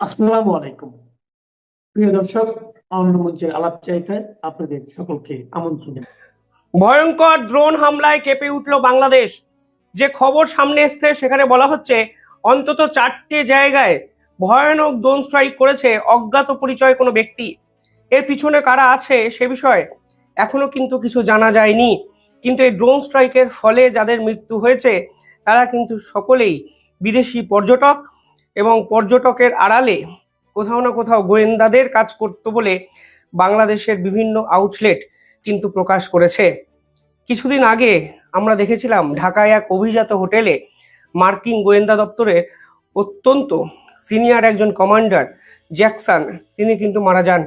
আসসালামু আলাইকুম। প্রিয় দর্শক আনন্দ মঞ্চের আলাপ চাইতে আপনাদের সকলকে আমন্ত্রণ ভয়ঙ্কর ড্রোন হামলায় কেঁপে উঠল বাংলাদেশ। যে খবর সামনে এসছে, সেখানে বলা হচ্ছে, অন্তত চারটে জায়গায় ভয়ানক ড্রোন স্ট্রাইক করেছে অজ্ঞাত পরিচয় কোনো ব্যক্তি। এর পিছনে কারা আছে সে বিষয়ে এখনও কিন্তু কিছু জানা যায়নি। কিন্তু এই ড্রোন স্ট্রাইকের ফলে যাদের মৃত্যু হয়েছে, তারা কিন্তু সকলেই বিদেশি পর্যটক। এবং পর্যটকের আড়ালে কোথাও না কোথাও গোয়েন্দাদের কাজ করতো বলে বাংলাদেশের বিভিন্ন আউটলেট কিন্তু প্রকাশ করেছে। কিছুদিন আগে আমরা দেখেছিলাম ঢাকায় এক অভিজাত হোটেলে মার্কিন গোয়েন্দা দপ্তরের অত্যন্ত সিনিয়র একজন কমান্ডার জ্যাকসন, তিনি কিন্তু মারা যান।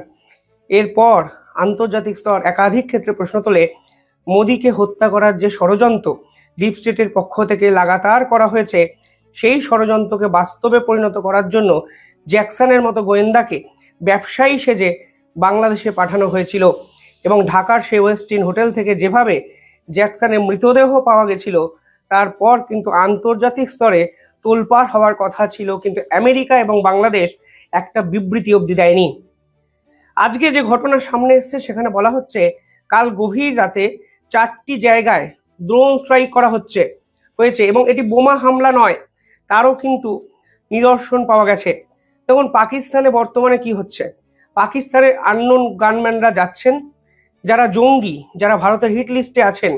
এরপর আন্তর্জাতিক স্তর একাধিক ক্ষেত্রে প্রশ্ন তোলে, মোদীকে হত্যা করার যে ষড়যন্ত্র, ডিপ স্টেটের পক্ষ থেকে লাগাতার করা হয়েছে সেই ষড়যন্ত্রকে বাস্তবে পরিণত করার জন্য জ্যাকসনের মতো গোয়েন্দাকে ব্যবসায়ী সেজে বাংলাদেশে পাঠানো হয়েছিল এবং ঢাকার সেই ওয়েস্টিন হোটেল থেকে যেভাবে জ্যাকসনের মৃতদেহ পাওয়া গেছিল, তারপর কিন্তু আন্তর্জাতিক স্তরে তোলপাড় হওয়ার কথা ছিল, কিন্তু আমেরিকা এবং বাংলাদেশ একটা বিবৃতি অবধি দেয়নি। আজকে যে ঘটনা সামনে এসছে, সেখানে বলা হচ্ছে, কাল গভীর রাতে চারটি জায়গায় ড্রোন স্ট্রাইক করা হচ্ছে, হয়েছে এবং এটি বোমা হামলা নয় তারও কিন্তু নিদর্শন পাওয়া গেছে। দেখুন, পাকিস্তানে বর্তমানে কি হচ্ছে? পাকিস্তানে আননোন গানম্যানরা যাচ্ছেন। যারা জঙ্গি, যারা ভারতের হিট লিস্টে আছেন,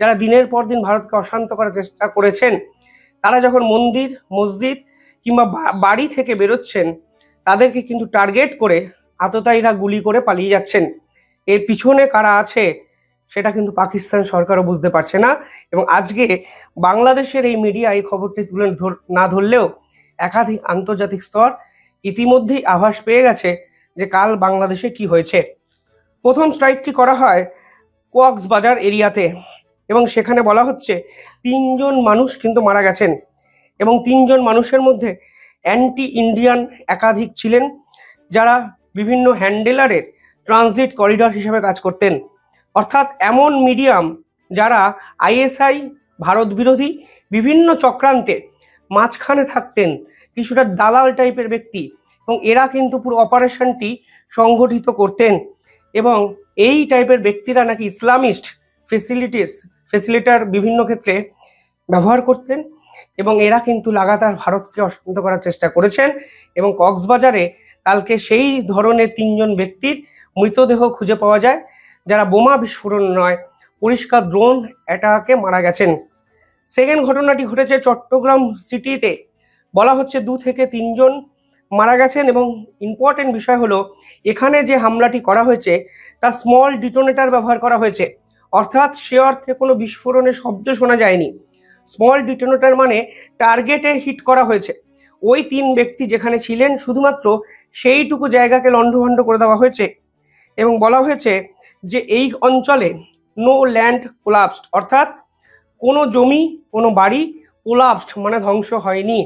যারা দিনের পর দিন ভারতকে অশান্ত করার চেষ্টা করেছেন, তারা যখন মন্দির, মসজিদ কিংবা বাড়ি থেকে বেরোচ্ছেন, তাদেরকে কিন্তু টার্গেট করে আততায়ীরা গুলি করে পালিয়ে যাচ্ছেন। এর পিছনে কারা আছে? সেটা কিন্তু পাকিস্তান সরকারও বুঝতে পারছে না। এবং আজকে বাংলাদেশের এই মিডিয়া এই খবরটি তুলে না ধরলেও একাধিক আন্তর্জাতিক স্তর ইতিমধ্যেই আভাস পেয়ে গেছে যে কাল বাংলাদেশে কি হয়েছে। প্রথম স্ট্রাইকটি করা হয় কক্সবাজার এরিয়াতে এবং সেখানে বলা হচ্ছে তিনজন মানুষ কিন্তু মারা গেছেন এবং তিনজন মানুষের মধ্যে অ্যান্টি ইন্ডিয়ান একাধিক ছিলেন, যারা বিভিন্ন হ্যান্ডেলারের ট্রানজিট করিডর হিসেবে কাজ করতেন। অর্থাৎ এমন মিডিয়াম যারা আইএসআই, ভারত বিরোধী বিভিন্ন চক্রান্তে মাঝখানে থাকতেন, কিছুটা দালাল টাইপের ব্যক্তি এবং এরা কিন্তু পুরো অপারেশনটি সংগঠিত করতেন এবং এই টাইপের ব্যক্তিরা নাকি ইসলামিস্ট ফেসিলিটিস ফেসিলিটার বিভিন্ন ক্ষেত্রে ব্যবহার করতেন এবং এরা কিন্তু লাগাতার ভারতকে অশান্ত করার চেষ্টা করেছেন এবং কক্সবাজারে কালকে সেই ধরনের তিনজন ব্যক্তির মৃতদেহ খুঁজে পাওয়া যায়। যারা বোমা বিস্ফোরণ নয়, পরিষ্কার ড্রোন অ্যাটাকে মারা গেছেন। সেকেন্ড ঘটনাটি ঘটেছে চট্টগ্রাম সিটিতে। বলা হচ্ছে দু থেকে তিনজন মারা গেছেন এবং ইম্পর্টেন্ট বিষয় হলো, এখানে যে হামলাটি করা হয়েছে, তা স্মল ডিটোনেটার ব্যবহার করা হয়েছে। অর্থাৎ সে অর্থে কোনো বিস্ফোরণের শব্দ শোনা যায়নি। স্মল ডিটোনেটার মানে টার্গেটে হিট করা হয়েছে। ওই তিন ব্যক্তি যেখানে ছিলেন, শুধুমাত্র সেইটুকু জায়গাকে লণ্ডভণ্ড করে দেওয়া হয়েছে। এবং বলা হয়েছে যে এই অঞ্চলে নো ল্যান্ড কোলাপসড অর্থাৎ কোনো জমি, কোনো বাড়ি কোলাপসড মানে ধ্বংস হয়নি।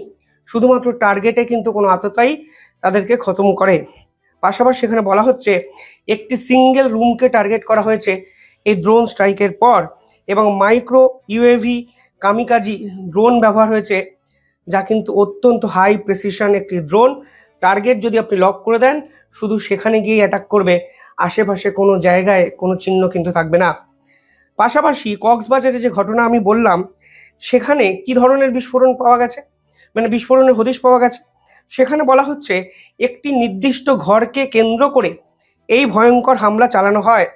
শুধুমাত্র টার্গেটে কিন্তু কোনো আততাই তাদেরকে খতম করে। পাশাপাশি সেখানে বলা হচ্ছে, একটি সিঙ্গেল রুমকে টার্গেট করা হয়েছে এই ড্রোন স্ট্রাইকের পর এবং মাইক্রো ইউএভি কামিকাজি ড্রোন ব্যবহার হয়েছে, যা কিন্তু অত্যন্ত হাই প্রেসিশন একটি ড্রোন টার্গেট যদি আপনি লক করে দেন, শুধু সেখানে গিয়ে অ্যাটাক করবে। আশেপাশে কোনো জায়গায় কোনো চিহ্ন কিন্তু থাকবে না। পাশাপাশি কক্সবাজারে যে ঘটনা আমি বললাম, সেখানে কি ধরনের বিস্ফোরণ পাওয়া গেছে? মানে বিস্ফোরণের হদিশ পাওয়া গেছে? সেখানে বলা হচ্ছে, একটি নির্দিষ্ট ঘরকে কেন্দ্র করে এই ভয়ঙ্কর হামলা চালানো হয়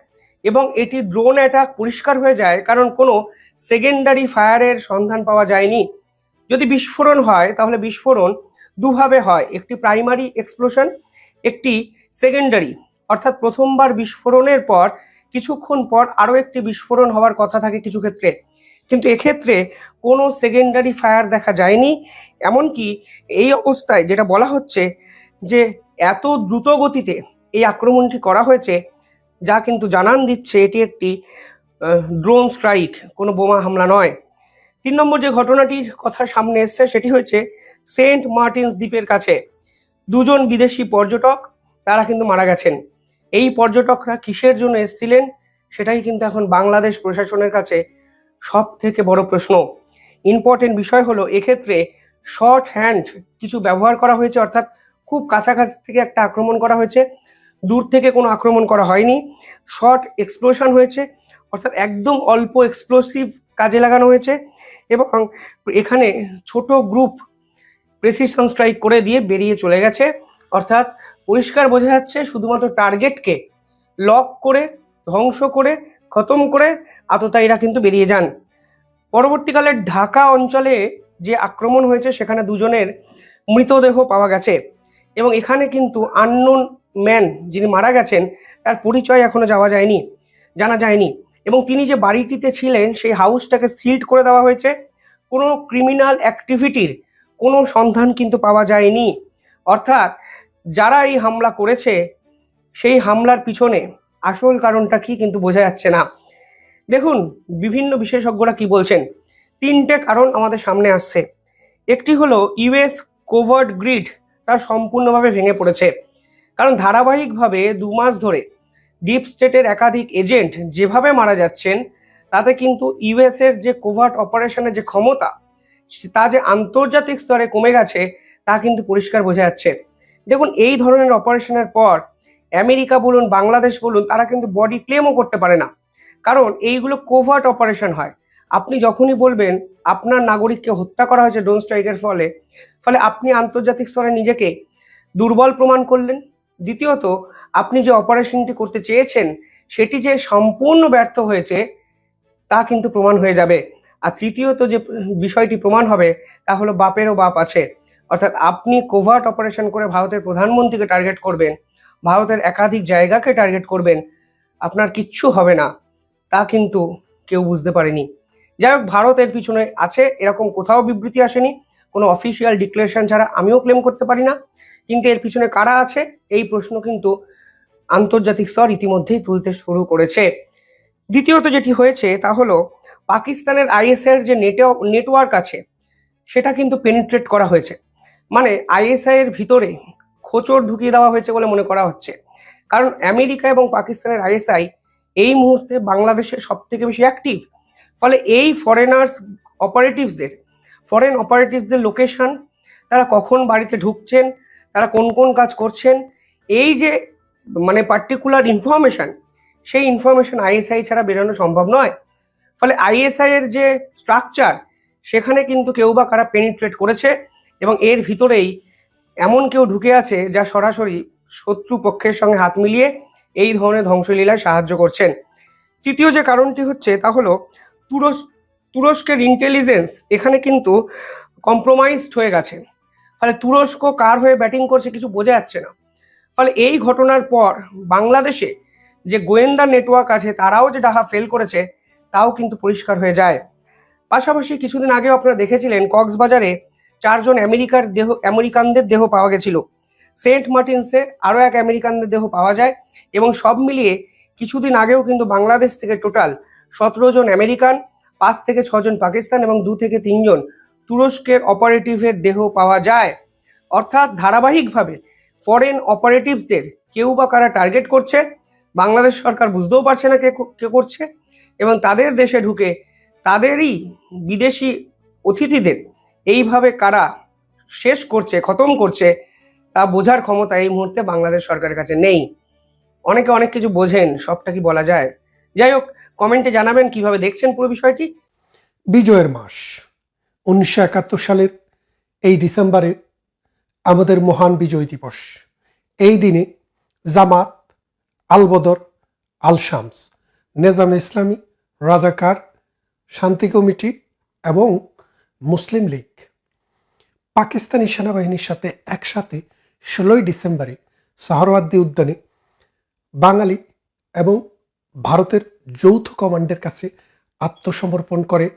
এবং এটি ড্রোন অ্যাটাক পরিষ্কার হয়ে যায়, কারণ কোনো সেকেন্ডারি ফায়ারের সন্ধান পাওয়া যায়নি। যদি বিস্ফোরণ হয়, তাহলে বিস্ফোরণ দুভাবে হয়। একটি প্রাইমারি এক্সপ্লোশন একটি সেকেন্ডারি অর্থাৎ প্রথমবার বিস্ফোরণের পর, কিছুক্ষণ পর আরও একটি বিস্ফোরণ হওয়ার কথা থাকে কিছু ক্ষেত্রে। কিন্তু এক্ষেত্রে কোনো সেকেন্ডারি ফায়ার দেখা যায়নি। এমনকি এই অবস্থায় যেটা বলা হচ্ছে যে, এত দ্রুত গতিতে এই আক্রমণটি করা হয়েছে, যা কিন্তু জানান দিচ্ছে এটি একটি ড্রোন স্ট্রাইক কোনো বোমা হামলা নয়। তিন নম্বর যে ঘটনাটির কথা সামনে এসছে সেটি হচ্ছে সেন্ট মার্টিনস দ্বীপের কাছে। দুজন বিদেশি পর্যটক, তারা কিন্তু মারা গেছেন। এই পর্যটকরা কিসের জন্য এসেছিলেন সেটাই কিন্তু এখন বাংলাদেশ প্রশাসনের কাছে সব থেকে বড় প্রশ্ন। ইম্পর্টেন্ট বিষয় হলো, এক্ষেত্রে শর্ট হ্যান্ড কিছু ব্যবহার করা হয়েছে, অর্থাৎ খুব কাছাকাছি থেকে একটা আক্রমণ করা হয়েছে। দূর থেকে কোনো আক্রমণ করা হয়নি। শর্ট এক্সপ্লোশন হয়েছে, অর্থাৎ একদম অল্প এক্সপ্লোসিভ কাজে লাগানো হয়েছে এবং এখানে ছোট গ্রুপ প্রেসিশন স্ট্রাইক করে দিয়ে বেরিয়ে চলে গেছে। অর্থাৎ পরিষ্কার বোঝা যাচ্ছে শুধুমাত্র টার্গেটকে লক করে, ধ্বংস করে, খতম করে আততায়ীরা কিন্তু বেরিয়ে যান। পরবর্তীকালে ঢাকা অঞ্চলে যে আক্রমণ হয়েছে, সেখানে দুজনের মৃতদেহ পাওয়া গেছে এবং এখানে কিন্তু আননোন ম্যান যিনি মারা গেছেন, তার পরিচয় এখনও যাওয়া যায়নি, জানা যায়নি এবং তিনি যে বাড়িটিতে ছিলেন, সেই হাউসটাকে সিল্ড করে দেওয়া হয়েছে। কোনো ক্রিমিনাল অ্যাক্টিভিটির কোনো সন্ধান কিন্তু পাওয়া যায়নি। অর্থাৎ যারা এই হামলা করেছে, সেই হামলার পিছনে আসল কারণটা কি কিন্তু বোঝা যাচ্ছে না। দেখুন, বিভিন্ন বিশেষজ্ঞরা কি বলছেন? তিনটে কারণ আমাদের সামনে আসছে। একটি হলো ইউএস কোভার্ড গ্রিড তা সম্পূর্ণভাবে ভেঙে পড়েছে। কারণ ধারাবাহিকভাবে দু মাস ধরে ডিপ স্টেটের একাধিক এজেন্ট যেভাবে মারা যাচ্ছেন, তাতে কিন্তু ইউএস এর যে কোভার্ট অপারেশনের যে ক্ষমতা, তা যে আন্তর্জাতিক স্তরে কমে গেছে, তা কিন্তু পরিষ্কার বোঝা যাচ্ছে। দেখুন, এই ধরনের অপারেশনের পর আমেরিকা বলুন, বাংলাদেশ বলুন, তারা কিন্তু বডি ক্লেমও করতে পারে না। কারণ এইগুলো কোভার্ট অপারেশন হয়। আপনি যখনই বলবেন, আপনার নাগরিককে হত্যা করা হয়েছে ড্রোন স্ট্রাইকের ফলে ফলে আপনি আন্তর্জাতিক স্তরে নিজেকে দুর্বল প্রমাণ করলেন। দ্বিতীয়ত, আপনি যে অপারেশনটি করতে চেয়েছেন, সেটি যে সম্পূর্ণ ব্যর্থ হয়েছে, তা কিন্তু প্রমাণ হয়ে যাবে। আর তৃতীয়ত যে বিষয়টি প্রমাণ হবে, তা হলো বাপেরও বাপ আছে। অর্থাৎ আপনি কোভার্ট অপারেশন করে ভারতের প্রধানমন্ত্রীকে টার্গেট করবেন, ভারতের একাধিক জায়গাকে টার্গেট করবেন, আপনার কিচ্ছু হবে না। তা কিন্তু কেউ বুঝতে পারেনি। যাই হোক ভারতের পিছনে আছে, এরকম কোথাও বিবৃতি আসেনি, কোনো অফিসিয়াল ডিক্লারেশন ছাড়া আমিও ক্লেম করতে পারি না। কিন্তু এর পিছনে কারা আছে, এই প্রশ্ন কিন্তু আন্তর্জাতিক স্তর ইতিমধ্যেই তুলতে শুরু করেছে। দ্বিতীয়ত যেটি হয়েছে, তা হলো পাকিস্তানের আইএসআই এর যে নেটওয়ার্ক আছে, সেটা কিন্তু পেনিট্রেট করা হয়েছে। মানে আইএসআই এর ভিতরে খোঁচড় ঢুকিয়ে দেওয়া হয়েছে বলে মনে করা হচ্ছে। কারণ আমেরিকা এবং পাকিস্তানের আইএসআই এই মুহূর্তে বাংলাদেশে সব থেকে বেশি অ্যাক্টিভ ফলে এই ফরেনার্স অপারেটিভসদের ফরেন অপারেটিভসদের লোকেশন তারা কখন বাড়িতে ঢুকছেন, তারা কোন কোন কাজ করছেন, এই যে মানে পার্টিকুলার ইনফরমেশন সেই ইনফরমেশন আইএসআই ছাড়া বেরোনো সম্ভব নয়। ফলে আইএসআই এর যে স্ট্রাকচার সেখানে কিন্তু কেউ বা কারা পেনিট্রেট করেছে। এবং এর ভিতরেই এমন কেউ ঢুকে আছে যা সরাসরি শত্রু পক্ষের সঙ্গে হাত মিলিয়ে এই ধরনের ধ্বংসলীলায় সাহায্য করছেন। তৃতীয় যে কারণটি হচ্ছে তা হলো তুরস, তুরস্কের ইন্টেলিজেন্স এখানে কিন্তু কম্প্রোমাইজড হয়ে গেছে। ফলে তুরস্ক কার হয়ে ব্যাটিং করছে কিছু বোঝা যাচ্ছে না। ফলে এই ঘটনার পর বাংলাদেশে যে গোয়েন্দা নেটওয়ার্ক আছে তারাও যে ডাহা ফেল করেছে তাও কিন্তু পরিষ্কার হয়ে যায়। পাশাপাশি কিছুদিন আগেও আপনারা দেখেছিলেন কক্সবাজারে চারজন আমেরিকার দেহ, আমেরিকানদের দেহ পাওয়া গেছিল। সেন্ট মার্টিনসে আরও এক আমেরিকানদের দেহ পাওয়া যায় এবং সব মিলিয়ে কিছুদিন আগেও কিন্তু বাংলাদেশ থেকে টোটাল সতেরো জন আমেরিকান, পাঁচ থেকে ছজন পাকিস্তান এবং দু থেকে তিনজন তুরস্কের অপারেটিভের দেহ পাওয়া যায়। অর্থাৎ ধারাবাহিকভাবে ফরেন অপারেটিভসদের কেউ বা কারা টার্গেট করছে, বাংলাদেশ সরকার বুঝতেও পারছে না কে কে করছে এবং তাদের দেশে ঢুকে তাদেরই বিদেশি অতিথিদের এইভাবে কারা শেষ করছে, খতম করছে, তা বোঝার ক্ষমতা এই মুহূর্তে বাংলাদেশ সরকারের কাছে নেই। অনেকে অনেক কিছু বোঝেন, সবটা কি বলা যায়? যাই হোক কমেন্টে জানাবেন কীভাবে দেখছেন পুরো বিষয়টি। বিজয়ের মাস, উনিশশো একাত্তর সালের এই ডিসেম্বরে আমাদের মহান বিজয় দিবস। এই দিনে জামাত, আলবদর আল শামস নেজাম ইসলামী, রাজাকার, শান্তি কমিটি এবং মুসলিম লীগ পাকিস্তানি সেনাবাহিনীর সাথে একসাথে ষোলোই ডিসেম্বরে সাহরওয়ার্দী উদ্যানে বাঙালি এবং ভারতের যৌথ কমান্ডের কাছে আত্মসমর্পণ করে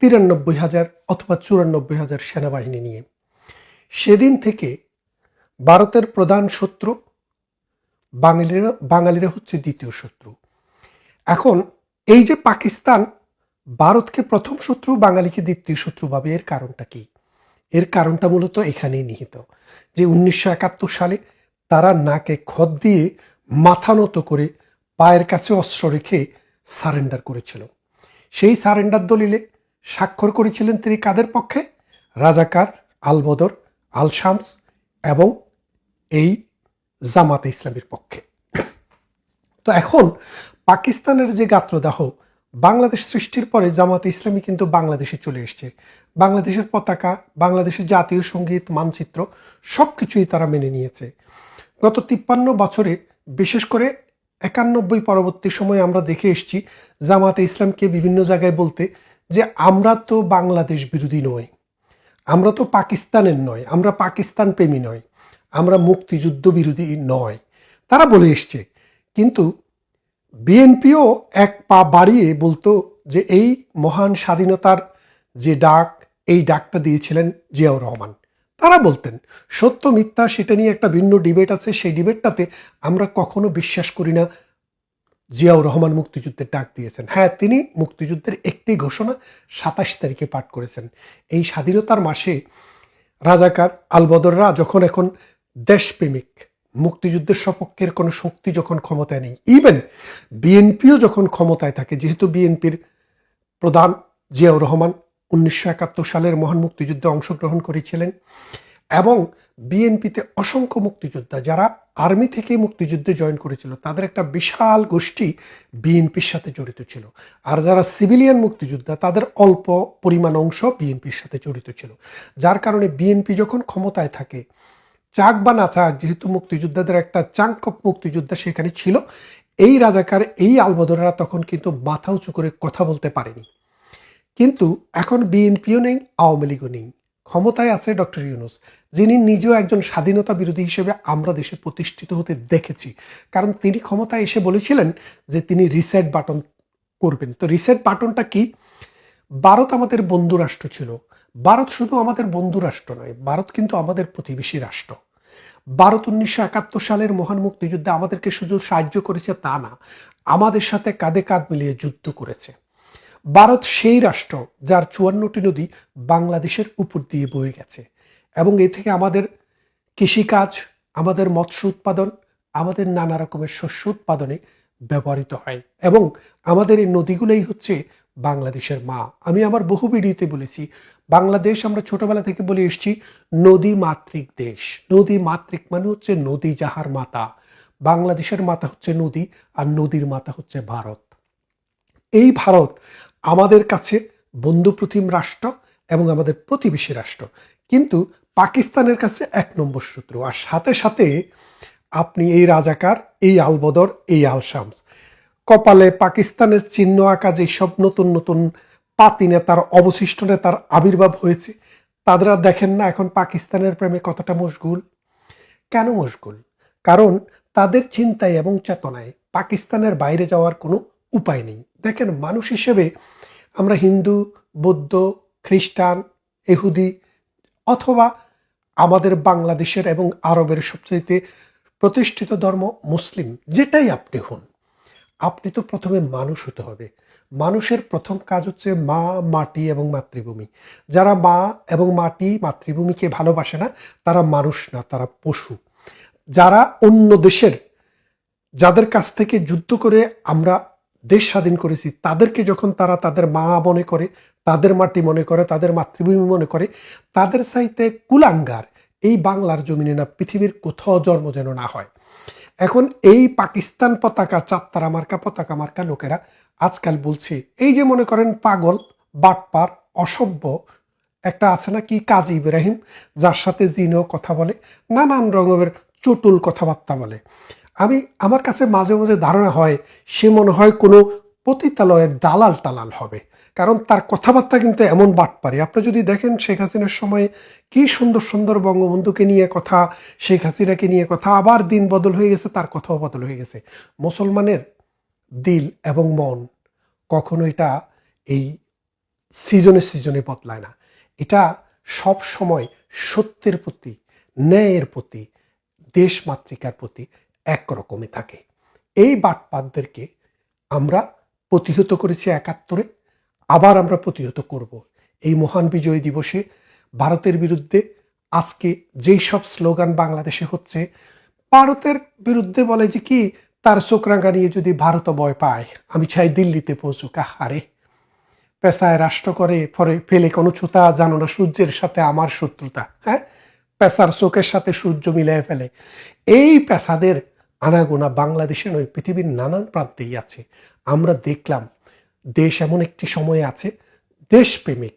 তিরানব্বই হাজার অথবা চুরানব্বই হাজার সেনাবাহিনী নিয়ে। সেদিন থেকে ভারতের প্রধান শত্রু বাঙালিরা বাঙালিরা হচ্ছে দ্বিতীয় শত্রু। এখন এই যে পাকিস্তান ভারতকে প্রথম শত্রু, বাঙালিকে দ্বিতীয় শত্রু ভাবে এর কারণটা কি? এর কারণটা মূলত এখানেই নিহিত, যে উনিশশো একাত্তর সালে তারা নাকে খদ দিয়ে মাথা নত করে পায়ের কাছে অস্ত্র রেখে সারেন্ডার করেছিল। সেই সারেন্ডার দলিলে স্বাক্ষর করেছিলেন তিনি কাদের পক্ষে? রাজাকার আলবদর আল শামস এবং এই জামাতে ইসলামের পক্ষে। তো এখন পাকিস্তানের যে গাত্রদাহ বাংলাদেশ সৃষ্টির পরে জামাতে ইসলামী কিন্তু বাংলাদেশে চলে এসছে। বাংলাদেশের পতাকা, বাংলাদেশের জাতীয় সংগীত, মানচিত্র সব কিছুই তারা মেনে নিয়েছে। গত তিপ্পান্ন বছরে, বিশেষ করে একানব্বই পরবর্তী সময়ে আমরা দেখে এসেছি জামাতে ইসলামকে বিভিন্ন জায়গায় বলতে যে আমরা তো বাংলাদেশ বিরোধী নই। আমরা তো পাকিস্তানের নয় আমরা পাকিস্তান প্রেমী নয় আমরা মুক্তিযুদ্ধ বিরোধী নয় তারা বলে এসছে। কিন্তু বিএনপিও এক পা বাড়িয়ে বলতো যে এই মহান স্বাধীনতার যে ডাক, এই ডাকটা দিয়েছিলেন জিয়াউর রহমান। তারা বলতেন, সত্য, মিথ্যা, সেটা নিয়ে একটা ভিন্ন ডিবেট আছে। সেই ডিবেটটাতে আমরা কখনো বিশ্বাস করি না। জিয়াউর রহমান মুক্তিযুদ্ধের ডাক দিয়েছেন। হ্যাঁ তিনি মুক্তিযুদ্ধের একটি ঘোষণা সাতাশ তারিখে পাঠ করেছেন। এই স্বাধীনতার মাসে রাজাকার আলবদররা যখন এখন দেশপ্রেমিক মুক্তিযুদ্ধের সপক্ষের কোনো শক্তি যখন ক্ষমতায় নেই ইভেন বিএনপিও যখন ক্ষমতায় থাকে, যেহেতু বিএনপির প্রধান জিয়াউর রহমান উনিশশো একাত্তর সালের মহান মুক্তিযুদ্ধে অংশগ্রহণ করেছিলেন এবং বিএনপিতে অসংখ্য মুক্তিযোদ্ধা, যারা আর্মি থেকে মুক্তিযুদ্ধে জয়েন করেছিল, তাদের একটা বিশাল গোষ্ঠী বিএনপির সাথে জড়িত ছিল। আর যারা সিভিলিয়ান মুক্তিযোদ্ধা, তাদের অল্প পরিমাণ অংশ বিএনপির সাথে জড়িত ছিল। যার কারণে বিএনপি যখন ক্ষমতায় থাকে চাক বা না চাক, যেহেতু মুক্তিযোদ্ধাদের একটা চাঙ্ক মুক্তিযোদ্ধা সেখানে ছিল, এই রাজাকার, এই আলবদরা তখন কিন্তু মাথা উঁচু করে কথা বলতে পারেনি। কিন্তু এখন বিএনপিও নেই, আওয়ামী লীগও নেই। ক্ষমতায় আছে ডক্টর ইউনুস, যিনি নিজেও একজন স্বাধীনতা বিরোধী হিসেবে আমরা দেশে প্রতিষ্ঠিত হতে দেখেছি। কারণ তিনি ক্ষমতায় এসে বলেছিলেন যে তিনি রিসেট বাটন করবেন। তো রিসেট বাটনটা কি? ভারত আমাদের বন্ধু রাষ্ট্র ছিল। ভারত শুধু আমাদের বন্ধু রাষ্ট্র নয়, ভারত কিন্তু আমাদের প্রতিবেশী রাষ্ট্র। ভারত উনিশশো একাত্তর সালের মহান মুক্তিযুদ্ধে আমাদেরকে শুধু সাহায্য করেছে তা না, আমাদের সাথে কাঁধে কাঁধ মিলিয়ে যুদ্ধ করেছে। ভারত সেই রাষ্ট্র যার চুয়ান্নটি নদী বাংলাদেশের উপর দিয়ে বয়ে গেছে এবং এ থেকে আমাদের কৃষিকাজ, আমাদের মৎস্য উৎপাদন, আমাদের নানা রকমের শস্য উৎপাদনে ব্যবহৃত হয় এবং আমাদের এই নদীগুলোই হচ্ছে বাংলাদেশের মা। আমি আমার বহু ভিডিওতে বলেছি, বাংলাদেশ আমরা ছোটবেলা থেকে বলে এসেছি, নদী মাতৃক দেশ। নদী মাতৃক মানে হচ্ছে নদী যাহার মাতা। বাংলাদেশের মাতা হচ্ছে নদী আর নদীর মাতা হচ্ছে ভারত। এই ভারত আমাদের কাছে বন্ধুপ্রতিম রাষ্ট্র এবং আমাদের প্রতিবেশী রাষ্ট্র। কিন্তু পাকিস্তানের কাছে এক নম্বর শত্রু। আর সাথে সাথে আপনি এই রাজাকার, এই আলবদর, এই আল শামস কপালে পাকিস্তানের চিহ্ন আঁকা যেসব নতুন নতুন পাতি নেতার অবশিষ্ট নেতার আবির্ভাব হয়েছে, তাদের দেখেন না এখন পাকিস্তানের প্রেমে কতটা মশগুল। কেন মশগুল? কারণ তাদের চিন্তায় এবং চেতনায় পাকিস্তানের বাইরে যাওয়ার কোনো উপায় নেই। দেখেন মানুষ হিসেবে আমরা হিন্দু, বৌদ্ধ, খ্রিস্টান, এহুদি অথবা আমাদের বাংলাদেশের এবং আরবের সবচেয়ে প্রতিষ্ঠিত ধর্ম মুসলিম, যেটাই আপনি হন। আপনি তো প্রথমে মানুষ হতে হবে। মানুষের প্রথম কাজ হচ্ছে মা, মাটি এবং মাতৃভূমি। যারা মা এবং মাটি, মাতৃভূমিকে ভালোবাসে না, তারা মানুষ না, তারা পশু। যারা অন্য দেশের, যাদের কাছ থেকে যুদ্ধ করে আমরা দেশ স্বাধীন করেছি, তাদেরকে যখন তারা তাদের মা মনে করে, তাদের মাটি মনে করে, তাদের মাতৃভূমি মনে করে, তাদের সাইতে কুলাঙ্গার এই বাংলার জমিনে না, পৃথিবীর কোথাও জন্ম যেন না হয়। এখন এই পাকিস্তান পতাকা, চাত্তারা মার্কা, পতাকা মার্কা লোকেরা আজকাল বলছে, এই যে মনে করেন পাগল, বাটপার, অসভ্য, একটা আছে না কি, কাজী ইব্রাহিম, যার সাথে জিনও কথা বলে, নানান রকমের চটুল কথাবার্তা বলে। আমি, আমার কাছে মাঝে মাঝে ধারণা হয়, সে মনে হয় কোনো পতিতালয়ের দালাল টালাল হবে। কারণ তার কথাবার্তা কিন্তু এমন বাট পারে আপনি যদি দেখেন শেখ হাসিনার সময় কি সুন্দর সুন্দর বঙ্গবন্ধুকে নিয়ে কথা, শেখ হাসিনাকে নিয়ে কথা, আবার দিন বদল হয়ে গেছে, তার কথাও বদল হয়ে গেছে। মুসলমানের দিল এবং মন কখনো এটা এই সিজনে সিজনে বদলায় না। এটা সব সময় সত্যের প্রতি, ন্যায়ের প্রতি, দেশ মাতৃকার প্রতি একরকমই থাকে। এই বাটপাতদেরকে আমরা প্রতিহত করেছি একাত্তরে। আবার আমরা প্রতিহত করব। এই মহান বিজয় দিবসে ভারতের বিরুদ্ধে আজকে যেই সব স্লোগান বাংলাদেশে হচ্ছে, ভারতের বিরুদ্ধে বলে যে কি, তার চোখরাঙ্গা নিয়ে যদি ভারত ভয় পায়, আমি চাই দিল্লিতে পৌঁছুক। আহারে, পেশায় রাষ্ট্র করে, পরে ফেলে কোনো ছুতা, জানো না সূর্যের সাথে আমার শত্রুতা হ্যাঁ? পেশার চোখের সাথে সূর্য মিলিয়ে ফেলে। এই পেশাদের আনাগোনা বাংলাদেশে নয়, পৃথিবীর নানান প্রান্তেই আছে। আমরা দেখলাম দেশ এমন একটি সময়ে আছে, দেশপ্রেমিক,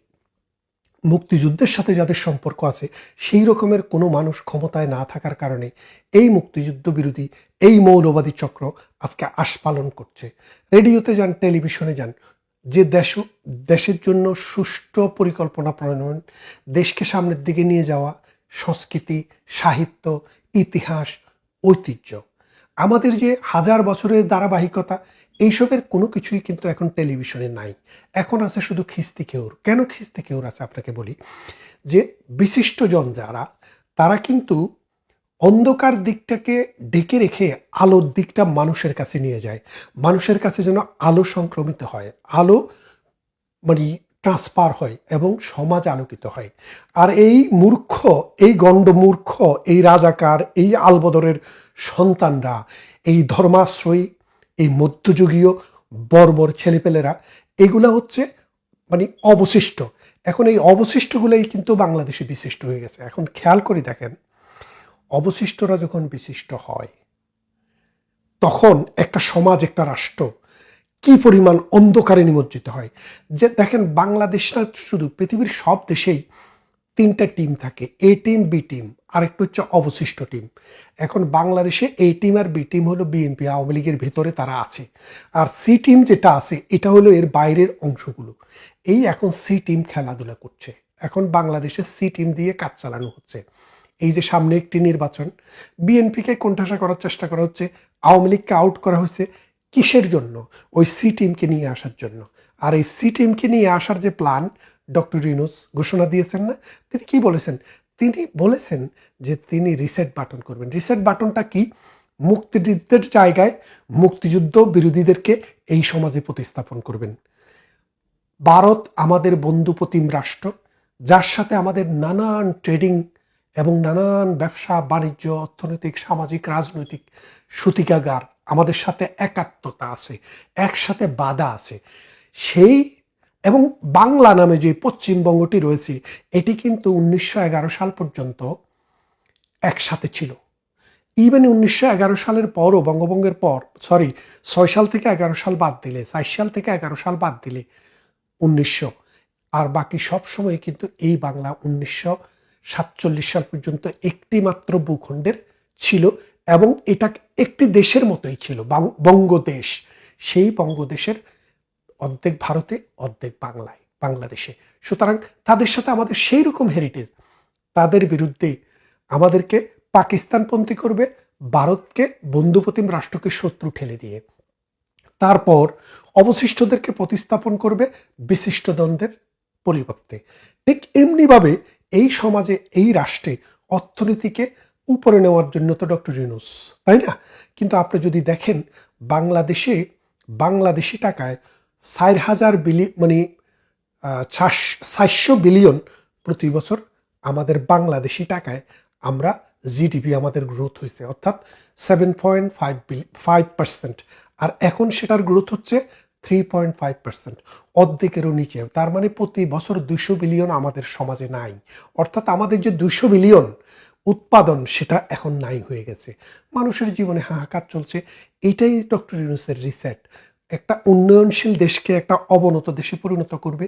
মুক্তিযুদ্ধের সাথে যাদের সম্পর্ক আছে, সেই রকমের কোনো মানুষ ক্ষমতায় না থাকার কারণে এই মুক্তিযুদ্ধ বিরোধী, এই মৌলবাদী চক্র আজকে আস্পালন করছে। রেডিওতে যান, টেলিভিশনে যান, যে দেশ, দেশের জন্য সুষ্ঠু পরিকল্পনা প্রণয়ন, দেশকে সামনের দিকে নিয়ে যাওয়া, সংস্কৃতি, সাহিত্য, ইতিহাস, ঐতিহ্য। আমাদের যে হাজার বছরের ধারাবাহিকতা এইসবের কোনো কিছুই কিন্তু এখন টেলিভিশনে নাই। এখন আছে শুধু খিস্তি কেউর কেন খিস্তি কেউর আছে? আপনাকে বলি যে বিশিষ্টজন যারা, তারা কিন্তু অন্ধকার দিকটাকে ডেকে রেখে আলোর দিকটা মানুষের কাছে নিয়ে যায়। মানুষের কাছে যেন আলো সংক্রমিত হয়, আলো মানে ট্রান্সফার হয় এবং সমাজ আলোকিত হয়। আর এই মূর্খ, এই গণ্ড মূর্খ এই রাজাকার, এই আলবদরের সন্তানরা, এই ধর্মাশ্রয়ী এই মধ্যযুগীয় বর্বর ছেলেপেলেরা, এগুলা হচ্ছে মানে অবশিষ্ট। এখন এই অবশিষ্টগুলোই কিন্তু বাংলাদেশে বিশিষ্ট হয়ে গেছে। এখন খেয়াল করে দেখেন, অবশিষ্টরা যখন বিশিষ্ট হয়, তখন একটা সমাজ, একটা রাষ্ট্র কি পরিমাণ অন্ধকারে নিমজ্জিত হয়? যে দেখেন বাংলাদেশ না শুধু পৃথিবীর সব দেশেই তিনটা টিম থাকে এ টিম বি টিম আর একটু হচ্ছে অবশিষ্ট টিম এখন বাংলাদেশে এ টিম আর বি টিম হলো বিএনপি আওয়ামী লীগের ভেতরে তারা আছে। আর সি টিম যেটা আছে, এটা হলো এর বাইরের অংশগুলো। এই এখন সি টিম খেলাধুলা করছে। এখন বাংলাদেশে সি টিম দিয়ে কাজ চালানো হচ্ছে। এই যে সামনে একটি নির্বাচন বিএনপিকে কোণঠাসা করার চেষ্টা করা হচ্ছে, আওয়ামী লীগকে আউট করা হয়েছে কিসের জন্য? ওই সি টিমকে নিয়ে আসার জন্য। আর এই সি টিমকে নিয়ে আসার যে প্ল্যান ডক্টর ইউনুস ঘোষণা দিয়েছেন না। তিনি কি বলেছেন? তিনি বলেছেন যে তিনি রিসেট বাটন করবেন। রিসেট বাটনটা কি? মুক্তিযুদ্ধের জায়গায় মুক্তিযুদ্ধ বিরোধীদেরকে এই সমাজে প্রতিস্থাপন করবেন। ভারত আমাদের বন্ধুপ্রতিম রাষ্ট্র, যার সাথে আমাদের নানান ট্রেডিং এবং নানান ব্যবসা, বাণিজ্য, অর্থনৈতিক, সামাজিক, রাজনৈতিক সুতিকাগার আমাদের সাথে একাত্মতা আছে, একসাথে বাধা আছে। সেই এবং বাংলা নামে যে পশ্চিমবঙ্গটি রয়েছে, এটি কিন্তু উনিশশো এগারো সাল পর্যন্ত একসাথে ছিল। ইভেন উনিশশো এগারো সালের পরও, বঙ্গভঙ্গের পর সরি ছয় সাল থেকে এগারো সাল বাদ দিলে চার সাল থেকে এগারো সাল বাদ দিলে উনিশশো। আর বাকি সব সময় কিন্তু এই বাংলা উনিশশো সাতচল্লিশ সাল পর্যন্ত একটি মাত্র ভূখণ্ডের ছিল এবং এটা একটি দেশের মতোই ছিল বঙ্গদেশ। সেই বঙ্গদেশের অর্ধেক ভারতে, অর্ধেক বাংলায়, বাংলাদেশে। সুতরাং তাদের সাথে আমাদের সেই রকম হেরিটেজ তাদের বিরুদ্ধে আমাদেরকে পাকিস্তানপন্থী করবে, ভারতকে বন্ধুপ্রতিম রাষ্ট্রকে শত্রু ঠেলে দিয়ে। তারপর অবশিষ্টদেরকে প্রতিস্থাপন করবে বিশিষ্ট দ্বন্দ্বের পরিবর্তে। ঠিক এমনিভাবে এই সমাজে, এই রাষ্ট্রে অর্থনীতিকে উপরে নেওয়ার জন্য তো ডক্টর ইউনুস, তাই না? কিন্তু আপনি যদি দেখেন, বাংলাদেশে, বাংলাদেশি টাকায় চার হাজার বিলি মানে চারশো বিলিয়ন প্রতি বছর আমাদের বাংলাদেশি টাকায় আমরা জিডিপি আমাদের গ্রোথ হয়েছে, অর্থাৎ seven point five five percent আর এখন সেটার গ্রোথ হচ্ছে থ্রি পয়েন্ট ফাইভ পার্সেন্ট অর্ধেকেরও নিচে। তার মানে প্রতি বছর দুশো বিলিয়ন আমাদের সমাজে নাই। অর্থাৎ আমাদের যে দুশো বিলিয়ন উৎপাদন, সেটা এখন নাই হয়ে গেছে। মানুষের জীবনে হাহাকার চলছে। এটাই ডক্টর ইউনুসের রিসেট একটা উন্নয়নশীল দেশকে একটা অবনত দেশে পরিণত করবে।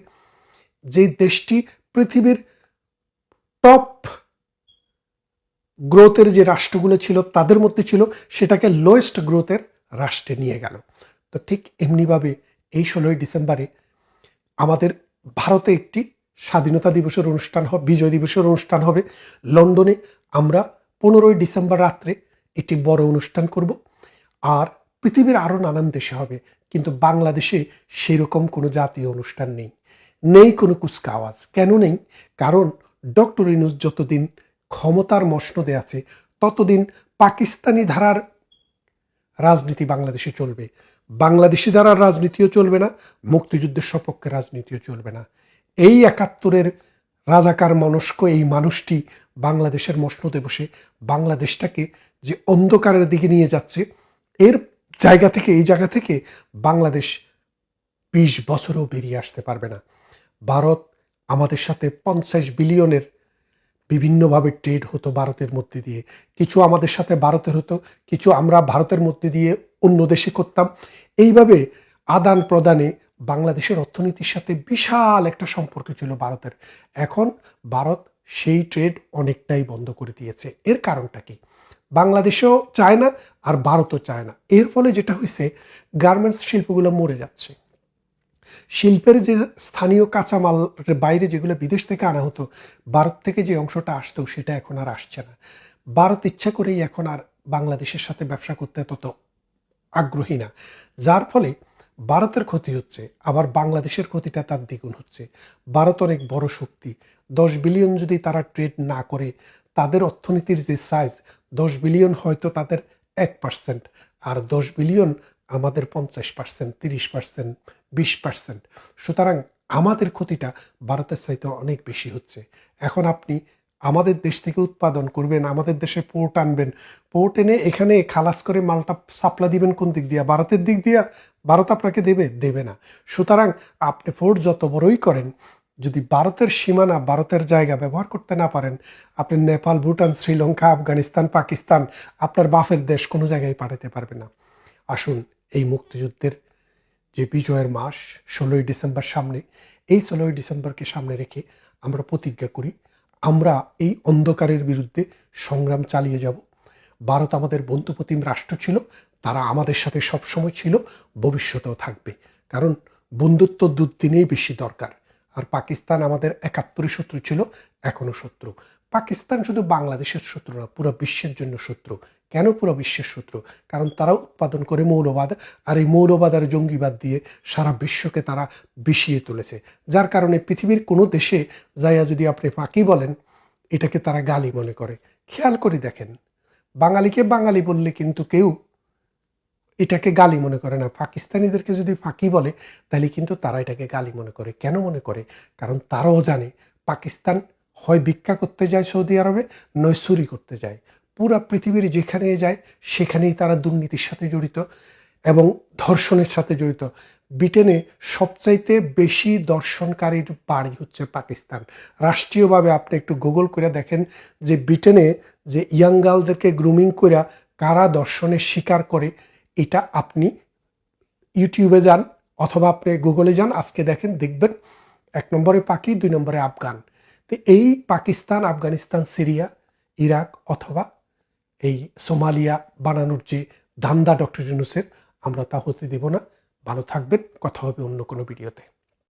যে দেশটি পৃথিবীর টপ গ্রোথের যে রাষ্ট্রগুলো ছিল, তাদের মধ্যে ছিল, সেটাকে লোয়েস্ট গ্রোথের রাষ্ট্রে নিয়ে গেল। তো ঠিক এমনিভাবে এই ষোলোই ডিসেম্বরে আমাদের ভারতে একটি স্বাধীনতা দিবসের অনুষ্ঠান হবে বিজয় দিবসের অনুষ্ঠান হবে। লন্ডনে আমরা পনেরোই ডিসেম্বর রাত্রে একটি বড় অনুষ্ঠান করব। আর পৃথিবীর আরও নানান দেশে হবে, কিন্তু বাংলাদেশে সেরকম কোনো জাতীয় অনুষ্ঠান নেই। নেই কোনো কুচকাওয়াজ। কেন নেই? কারণ ডক্টর ইনুস যতদিন ক্ষমতার মসনদে আছে, ততদিন পাকিস্তানি ধারার রাজনীতি বাংলাদেশে চলবে। বাংলাদেশি ধারার রাজনীতিও চলবে না, মুক্তিযুদ্ধের সপক্ষে রাজনীতিও চলবে না। এই একাত্তরের রাজাকার মনস্ক এই মানুষটি বাংলাদেশের মসনদে বসে বাংলাদেশটাকে যে অন্ধকারের দিকে নিয়ে যাচ্ছে, এর জায়গা থেকে, এই জায়গা থেকে বাংলাদেশ বিশ বছরও বেরিয়ে আসতে পারবে না। ভারত আমাদের সাথে পঞ্চাশ বিলিয়নের বিভিন্নভাবে ট্রেড হতো ভারতের মধ্যে দিয়ে। কিছু আমাদের সাথে ভারতের হতো, কিছু আমরা ভারতের মধ্যে দিয়ে অন্য দেশে করতাম। এইভাবে আদান প্রদানে বাংলাদেশের অর্থনীতির সাথে বিশাল একটা সম্পর্ক ছিল ভারতের। এখন ভারত সেই ট্রেড অনেকটাই বন্ধ করে দিয়েছে। এর কারণটা কি? বাংলাদেশও চায় না আর ভারতও চায় না। এর ফলে যেটা হয়েছে গার্মেন্টস শিল্পগুলো মরে যাচ্ছে। শিল্পের যে স্থানীয় কাঁচামাল বাইরে যেগুলো বিদেশ থেকে আনা হতো, ভারত থেকে যে অংশটা আসতো, সেটা এখন আর আসছে না। ভারত ইচ্ছা করেই এখন আর বাংলাদেশের সাথে ব্যবসা করতে তত আগ্রহী না। যার ফলে ভারতের ক্ষতি হচ্ছে, আবার বাংলাদেশের ক্ষতিটা তার দ্বিগুণ হচ্ছে। ভারত অনেক বড় শক্তি, দশ বিলিয়ন যদি তারা ট্রেড না করে তাদের অর্থনীতির যে সাইজ দশ বিলিয়ন হয়তো তাদের এক পার্সেন্ট আর দশ বিলিয়ন আমাদের পঞ্চাশ পার্সেন্ট তিরিশ পার্সেন্ট বিশ পার্সেন্ট সুতরাং আমাদের ক্ষতিটা ভারতের চাইতে অনেক বেশি হচ্ছে। এখন আপনি আমাদের দেশ থেকে উৎপাদন করবেন, আমাদের দেশে পোর্ট আনবেন, পোর্ট এনে এখানে খালাস করে মালটা সাপ্লাই দিবেন কোন দিক দিয়া? ভারতের দিক দিয়া ভারত আপনাকে দেবে? দেবে না। সুতরাং আপনি পোর্ট যত বড়ই করেন যদি ভারতের সীমানা ভারতের জায়গা ব্যবহার করতে না পারেন, আপনি নেপাল, ভুটান, শ্রীলঙ্কা, আফগানিস্তান, পাকিস্তান, আপনার বাফের দেশ কোনো জায়গায় পাঠাতে পারবে না। আসুন এই মুক্তিযুদ্ধের যে বিজয়ের মাস, ষোলোই ডিসেম্বর সামনে, এই ষোলোই ডিসেম্বরকে সামনে রেখে আমরা প্রতিজ্ঞা করি, আমরা এই অন্ধকারের বিরুদ্ধে সংগ্রাম চালিয়ে যাব। ভারত আমাদের বন্ধুপ্রতিম রাষ্ট্র ছিল, তারা আমাদের সাথে সবসময় ছিল, ভবিষ্যতেও থাকবে। কারণ বন্ধুত্ব দুদিনেই বেশি দরকার। আর পাকিস্তান আমাদের একাত্তরে শত্রু ছিল এখনও শত্রু। পাকিস্তান শুধু বাংলাদেশের শত্রু না, পুরো বিশ্বের জন্য শত্রু। কেন পুরো বিশ্বের শত্রু? কারণ তারা উৎপাদন করে মৌলবাদ, আর এই মৌলবাদ আর জঙ্গিবাদ দিয়ে সারা বিশ্বকে তারা বিষিয়ে তুলেছে। যার কারণে পৃথিবীর কোনো দেশে যাইয়া যদি আপনি পাকি বলেন, এটাকে তারা গালি মনে করে। খেয়াল করে দেখেন, বাঙালিকে বাঙালি বললে কিন্তু কেউ এটাকে গালি মনে করে না। পাকিস্তানিদেরকে যদি ফাঁকি বলে, তাহলে কিন্তু তারা এটাকে গালি মনে করে। কেন মনে করে? কারণ তারাও জানে, পাকিস্তান হয় ভিক্ষা করতে যায় সৌদি আরবে, নয় চুরি করতে যায়। পুরা পৃথিবীর যেখানে যায়, সেখানেই তারা দুর্নীতির সাথে জড়িত এবং ধর্ষণের সাথে জড়িত। ব্রিটেনে সবচাইতে বেশি দর্শনকারীর বাড়ি হচ্ছে পাকিস্তান। রাষ্ট্রীয়ভাবে আপনি একটু গুগল করে দেখেন যে ব্রিটেনে যে ইয়াঙ্গালদেরকে গ্রুমিং করে কারা দর্শনের শিকার করে এটা আপনি ইউটিউবে যান অথবা আপনি গুগলে যান, আজকে দেখেন, দেখবেন, এক নম্বরে পাকি, দুই নম্বরে আফগান। তো এই পাকিস্তান, আফগানিস্তান, সিরিয়া, ইরাক অথবা এই সোমালিয়া বানানোর যে ধান্দা ডক্টর ইউনুসের, আমরা তা হতে দেব না। ভালো থাকবেন, কথা হবে অন্য কোনো ভিডিওতে।